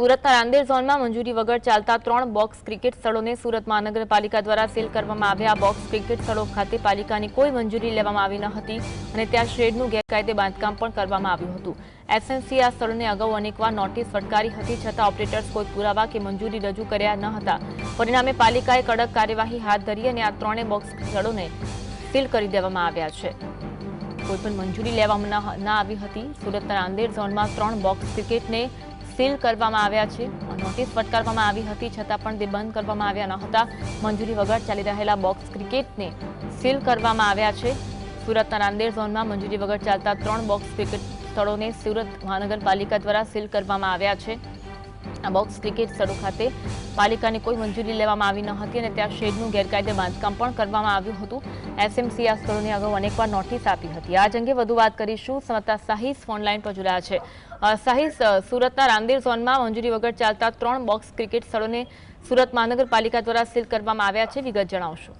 સુરતના રાંદેર ઝોનમાં મંજૂરી વગર ચાલતા ત્રણ બોક્સ ક્રિકેટ સ્થળોને સુરત મહાનગરપાલિકા દ્વારા સીલ કરવામાં આવ્યા. બોક્સ ક્રિકેટ સ્થળો ખાતે પાલિકાની કોઈ મંજૂરી લેવામાં આવી ન હતી અને ત્યાં શેડનું ગેરકાયદે બાંધકામ પણ કરવામાં આવ્યું હતું. એસએમસી આ સ્થળોને અગાઉ અનેકવાર નોટિસ ફટકારી હતી છતાં ઓપરેટર્સ કોઈ પુરાવા કે મંજૂરી રજૂ કર્યા ન હતા. પરિણામે પાલિકાએ કડક કાર્યવાહી હાથ ધરી અને આ ત્રણેય બોક્સ સ્થળોને સીલ કરી દેવામાં આવ્યા છે. કોઈપણ મંજૂરી લેવામાં ના આવી હતી. સુરતના રાંદેર ઝોનમાં ત્રણ બોક્સ ક્રિકેટને સીલ કરવામાં આવ્યા છે. નોટિસ ફટકારવામાં આવી હતી, છતાં પણ તે બંધ કરવામાં આવ્યા ન હતા. મંજૂરી વગર ચાલી રહેલા બોક્સ ક્રિકેટને સીલ કરવામાં આવ્યા છે. સુરતના નાંદેડ ઝોનમાં મંજૂરી વગર ચાલતા ત્રણ બોક્સ ક્રિકેટ સ્થળોને સુરત મહાનગરપાલિકા દ્વારા સીલ કરવામાં આવ્યા છે. આ બોક્સ ક્રિકેટ સ્થળો ખાતે પાલિકાની કોઈ મંજૂરી લેવામાં આવી ન હતી અને ત્યાં શેડનું ગેરકાયદે બાંધકામ પણ કરવામાં આવ્યું હતું. એસએમસી આ સ્થળોને અગાઉ અનેકવાર નોટિસ આપી હતી. આ અંગે વધુ વાત કરીશું. સમતા સાહિસ ફોનલાઈન પર જોડાયા છે. સાહિસ સુરતના રામદેવ ઝોનમાં મંજૂરી વગર ચાલતા ત્રણ બોક્સ ક્રિકેટ સ્થળોને સુરત મહાનગરપાલિકા દ્વારા સીલ કરવામાં આવ્યા છે. વિગત જણાવશો.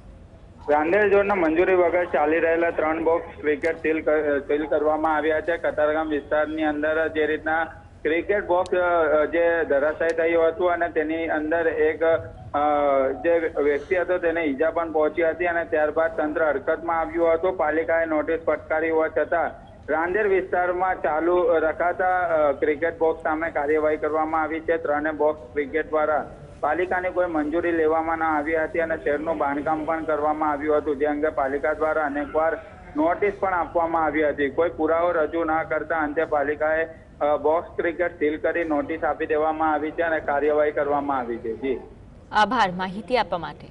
રાંદેર ઝોનના મંજૂરી વગર ચાલી રહેલા ત્રણ બોક્સ ક્રિકેટ સીલ કરવામાં આવ્યા છે. કતારગામ વિસ્તારની અંદર જે રીતના ક્રિકેટ બોક્સ જે ધરાશાય થયું હતું અને તેની અંદર એક જે વ્યક્તિ હતો તેને ઈજા પણ પહોંચી હતી અને ત્યારબાદ તંત્ર હરકતમાં આવ્યું હતું. પાલિકાએ નોટિસ ફટકારી હોવા છતાં રાંદેર વિસ્તારમાં ચાલુ રખાતા ક્રિકેટ બોક્સ સામે કાર્યવાહી કરવામાં આવી છે. ત્રણે બોક્સ ક્રિકેટ દ્વારા પાલિકાની કોઈ મંજૂરી લેવામાં ન આવી હતી અને શહેરનું બાંધકામ પણ કરવામાં આવ્યું હતું. જે અંગે પાલિકા દ્વારા અનેકવાર નોટિસ પણ આપવામાં આવી હતી. કોઈ પુરાવો રજૂ ના કરતા અંતે પાલિકાએ બોક્સ ક્રિકેટ સીલ કરી નોટિસ આપી દેવામાં આવી છે અને કાર્યવાહી કરવામાં આવી છે. જી. આભાર. માહિતી આપવા માટે.